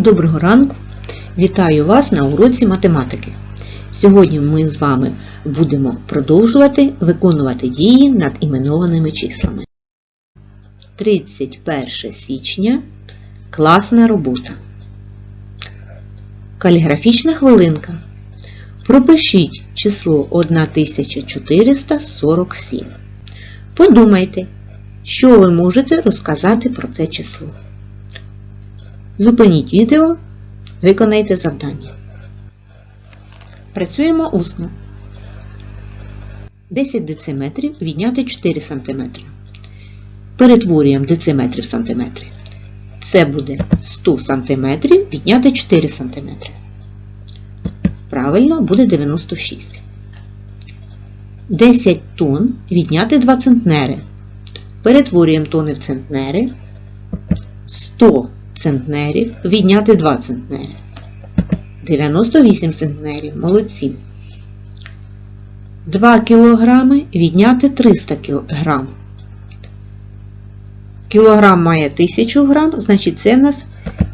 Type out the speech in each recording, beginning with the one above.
Доброго ранку! Вітаю вас на уроці математики. Сьогодні ми з вами будемо продовжувати виконувати дії над іменованими числами. 31 січня. Класна робота. Каліграфічна хвилинка. Пропишіть число 1447. Подумайте, що ви можете розказати про це число. Зупиніть відео, виконайте завдання. Працюємо усно. 10 дециметрів відняти 4 см. Перетворюємо дециметри в сантиметри. Це буде 100 см відняти 4 см. Правильно, буде 96. 10 тонн відняти 2 центнери. Перетворюємо тони в центнери. 100 центнерів відняти 2 центнери. 98 центнерів. Молодці. 2 кілограми відняти 300 кілограм. Кілограм має 1000 грам, значить це в нас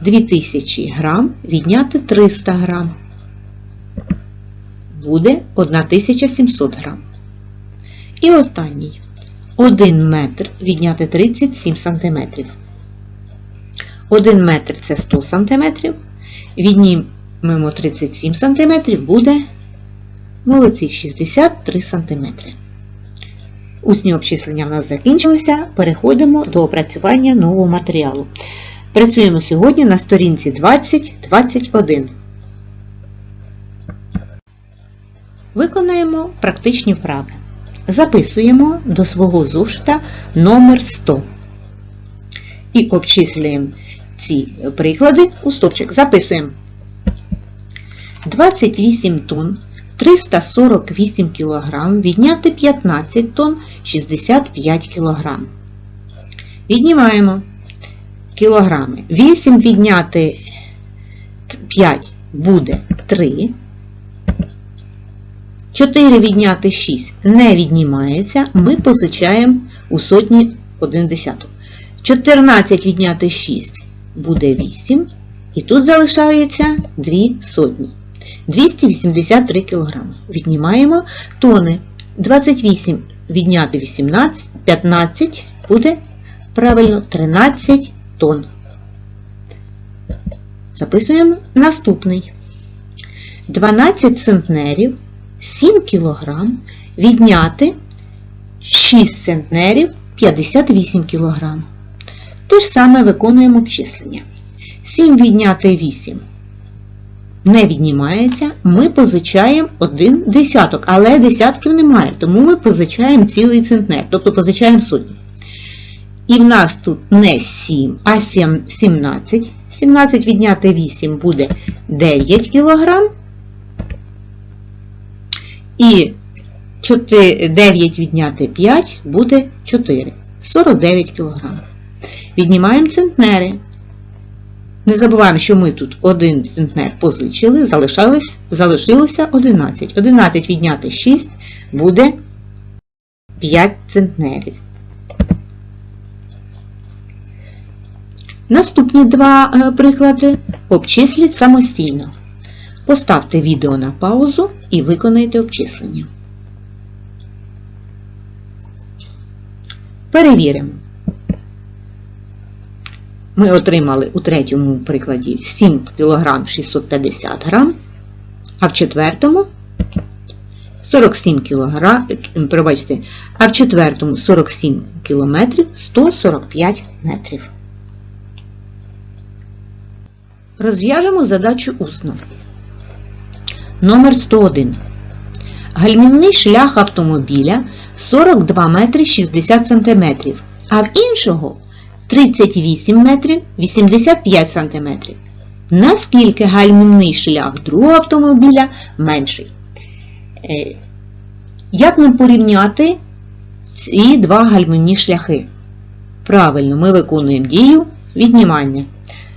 2000 грам відняти 300 грам. Буде 1700 грам. І останній. 1 метр відняти 37 сантиметрів. 1 метр це 100 сантиметрів. Віднімемо 37 сантиметрів, буде молодці 63 сантиметри. Усні обчислення в нас закінчилися. Переходимо до опрацювання нового матеріалу. Працюємо сьогодні на сторінці 20-21. Виконаємо практичні вправи. Записуємо до свого зошита номер 100 і обчислюємо ці приклади у стопчик. Записуємо 28 тонн 348 кг відняти 15 тонн 65 кг. Віднімаємо кілограми. 8 відняти 5 буде 3. 4 відняти 6 не віднімається, ми позичаємо у сотні 1 десяток. 14 відняти 6 буде 8. І тут залишається 2 сотні. 283 кг. Віднімаємо тони. 28 відняти 18, 15 буде правильно 13 тонн. Записуємо наступний. 12 центнерів 7 кг відняти 6 центнерів 58 кг. Те ж саме виконуємо обчислення. 7 відняти 8 не віднімається, ми позичаємо один десяток, але десятків немає, тому ми позичаємо цілий центнер, тобто позичаємо сотні. І в нас тут не 7, а 7, 17. 17 відняти 8 буде 9 кг. І 4, 9 відняти 5 буде 4. 49 кг. Віднімаємо центнери. Не забуваємо, що ми тут один центнер позичили, залишилося 11. 11 відняти 6 буде 5 центнерів. Наступні два е, приклади обчисліть самостійно. Поставте відео на паузу і виконайте обчислення. Перевіримо. Ми отримали у третьому прикладі 7 кг 650 г, а в четвертому 47 кг, пробачте, а в четвертому 47 км 145 метрів. Розв'яжемо задачу усно. Номер 101. Гальмівний шлях автомобіля 42 метри 60 см, а в іншого 38 метрів 85 см. Наскільки гальмівний шлях другого автомобіля менший? Е, як нам порівняти ці два гальмівні шляхи? Правильно, ми виконуємо дію віднімання.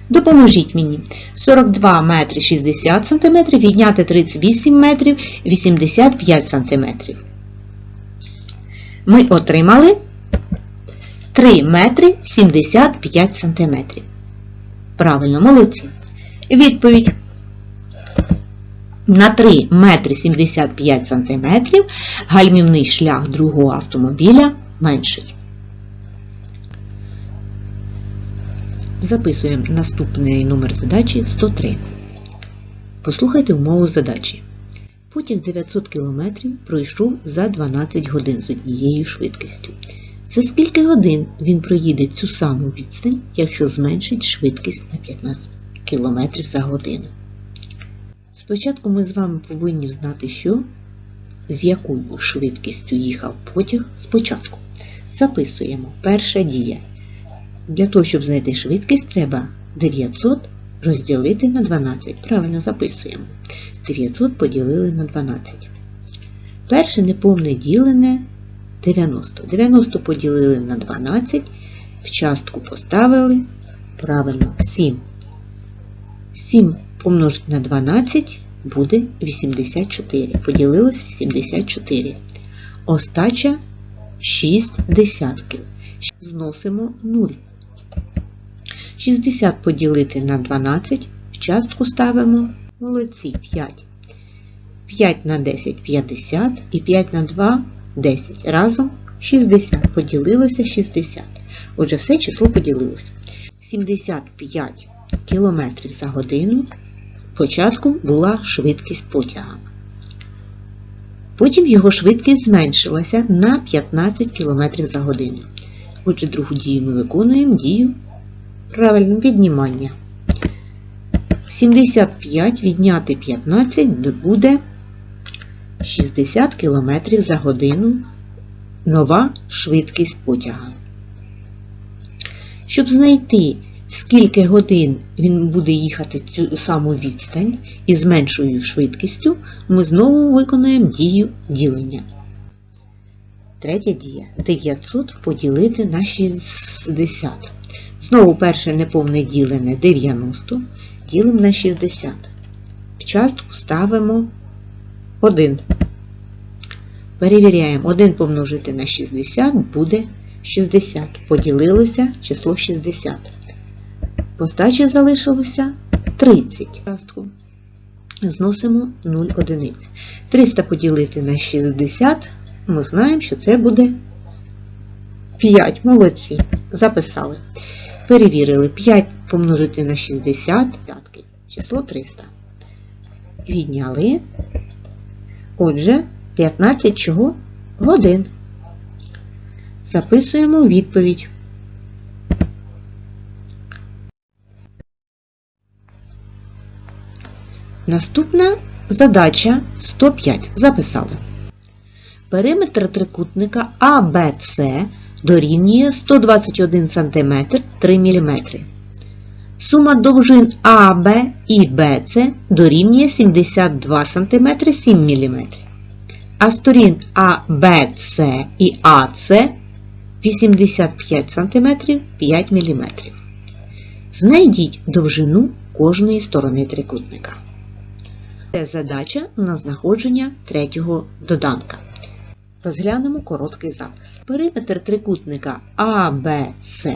Допоможіть мені. 42 метри 60 см відняти 38 метрів 85 см. Ми отримали 3 метри 75 сантиметрів. Правильно, молодці. Відповідь. На 3 метри 75 сантиметрів гальмівний шлях другого автомобіля менший. Записуємо наступний номер задачі 103. Послухайте умову задачі. Потяг 900 км пройшов за 12 годин з однією швидкістю. За скільки годин він проїде цю саму відстань, якщо зменшить швидкість на 15 км за годину? Спочатку ми з вами повинні знати, що з якою швидкістю їхав потяг спочатку. Записуємо. Перша дія. Для того, щоб знайти швидкість, треба 900 розділити на 12. Правильно записуємо. 900 поділили на 12. Перше неповне ділене 90. 90 поділили на 12. В частку поставили. Правильно, 7. 7 помножити на 12 буде 84. Поділилось 84. Остача 6 десятків. Зносимо 0. 60 поділити на 12. В частку ставимо молодці 5. 5 на 10 50 і 5 на 2 10. Разом 60. Поділилося 60. Отже, все число поділилося. 75 км за годину спочатку була швидкість потяга. Потім його швидкість зменшилася на 15 км за годину. Отже, другу дію ми виконуємо дію правильно віднімання. 75 відняти 15 буде 60 км за годину нова швидкість потяга. Щоб знайти, скільки годин він буде їхати цю саму відстань із меншою швидкістю, ми знову виконуємо дію ділення. Третя дія 900 поділити на 60. Знову перше неповне ділене 90, ділимо на 60. В частку ставимо 1. Перевіряємо, 1 помножити на 60 буде 60. Поділилося число 60. В остачі залишилося 30. Зносимо 0 одиниць. 300 поділити на 60. Ми знаємо, що це буде 5. Молодці. Записали. Перевірили 5 помножити на 60, число 300. Відняли. Отже, 15 чого? Годин. Записуємо відповідь. Наступна задача 105. Записали. Периметр трикутника АБЦ дорівнює 121 см 3 мм. Сума довжин АБ і БЦ дорівнює 72 см 7 мм. А сторін АБЦ і АЦ 85 см 5 мм. Знайдіть довжину кожної сторони трикутника. Це задача на знаходження третього доданка. Розглянемо короткий запис. Периметр трикутника АБЦ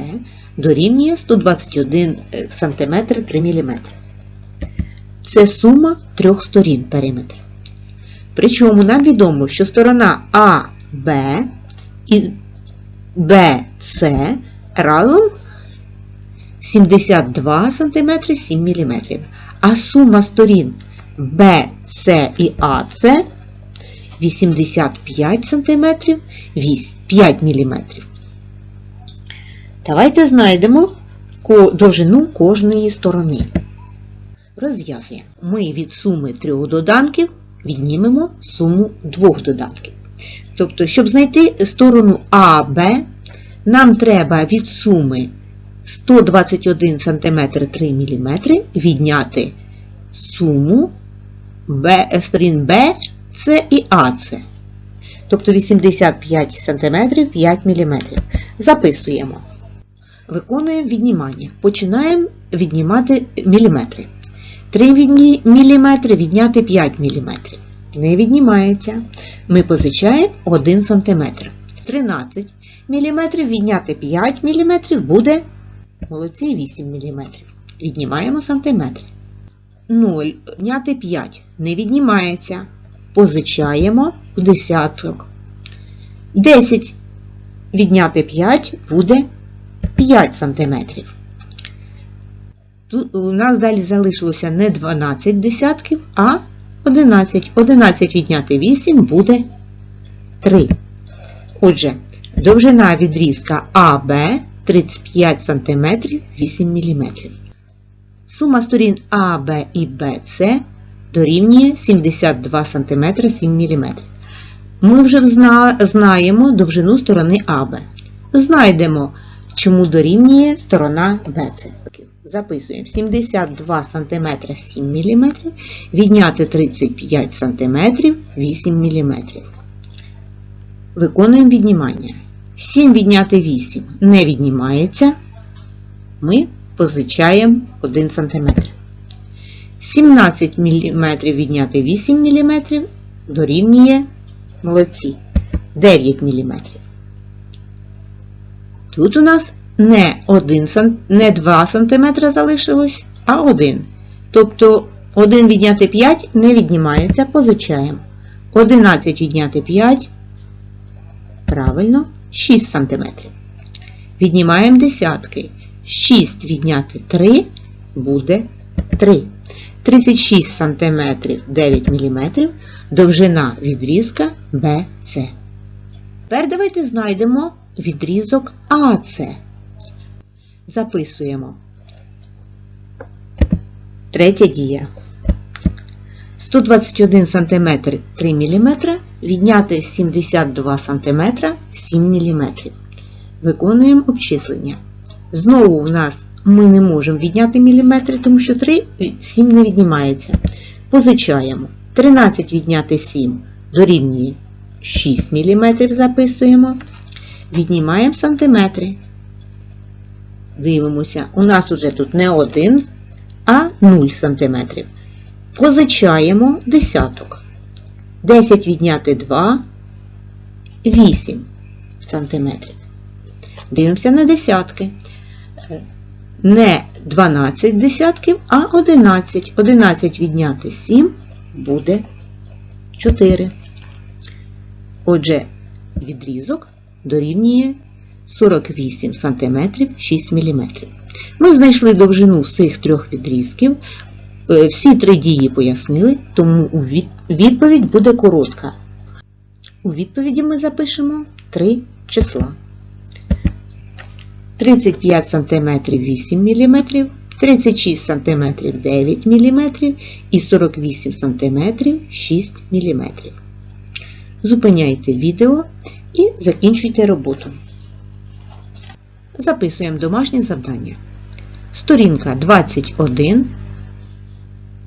дорівнює 121 см 3 мм. Це сума трьох сторін периметра. Причому нам відомо, що сторона АБ і БЦ разом 72 см 7 мм. А сума сторін БЦ і АЦ 85 см 5 мм. Давайте знайдемо довжину кожної сторони. Розв'язуємо. Ми від суми трьох доданків віднімемо суму двох доданків. Тобто, щоб знайти сторону АБ, нам треба від суми 121 см 3 мм відняти суму сторін Б, С і АЦ. Тобто 85 см 5 мм. Записуємо. Виконуємо віднімання. Починаємо віднімати міліметри. 3 мм відняти 5 мм. Не віднімається. Ми позичаємо 1 см. 13 мм відняти 5 мм буде молодці 8 мм. Віднімаємо сантиметри. 0 відняти 5 не віднімається. Позичаємо в десяток. 10 відняти 5 буде 5 см. У нас далі залишилося не 12 десятків, а 11. 11 відняти 8 буде 3. Отже, довжина відрізка АБ 35 см 8 мм. Сума сторін АБ і БЦ дорівнює 72 см 7 мм. Ми вже знаємо довжину сторони АБ. Знайдемо, чому дорівнює сторона БЦ. Записуємо 72 см 7 мм, відняти 35 см 8 мм. Виконуємо віднімання. 7 відняти 8 не віднімається. Ми позичаємо 1 см. 17 мм відняти 8 мм дорівнює молодці 9 мм. Тут у нас не, 1 не 2 см залишилось, а 1. Тобто 1 відняти 5 не віднімається, позичаємо. 11 відняти 5, правильно, 6 см. Віднімаємо десятки. 6 відняти 3 буде 3. 36 см 9 мм довжина відрізка BC. Тепер давайте знайдемо відрізок АС. Записуємо. Третя дія. 121 см 3 мм відняти 72 см 7 мм. Виконуємо обчислення. Знову у нас ми не можемо відняти міліметри, тому що 3, 7 не віднімається. Позичаємо. 13 відняти 7 дорівнює 6 мм записуємо. Віднімаємо сантиметри. Дивимося, у нас уже тут не 1, а 0 см. Позичаємо десяток. 10 відняти 2, 8 сантиметрів. Дивимося на десятки. Не 12 десятків, а 11. 11 відняти 7 буде 4. Отже, відрізок дорівнює 48 см 6 мм. Ми знайшли довжину всіх трьох відрізків. Е, Всі три дії пояснили, тому відповідь буде коротка. У відповіді ми запишемо три числа. 35 см 8 мм, 36 см 9 мм і 48 см 6 мм. Зупиняйте відео і закінчуйте роботу. Записуємо домашнє завдання. Сторінка 21,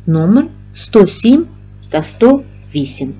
номер 107 та 108.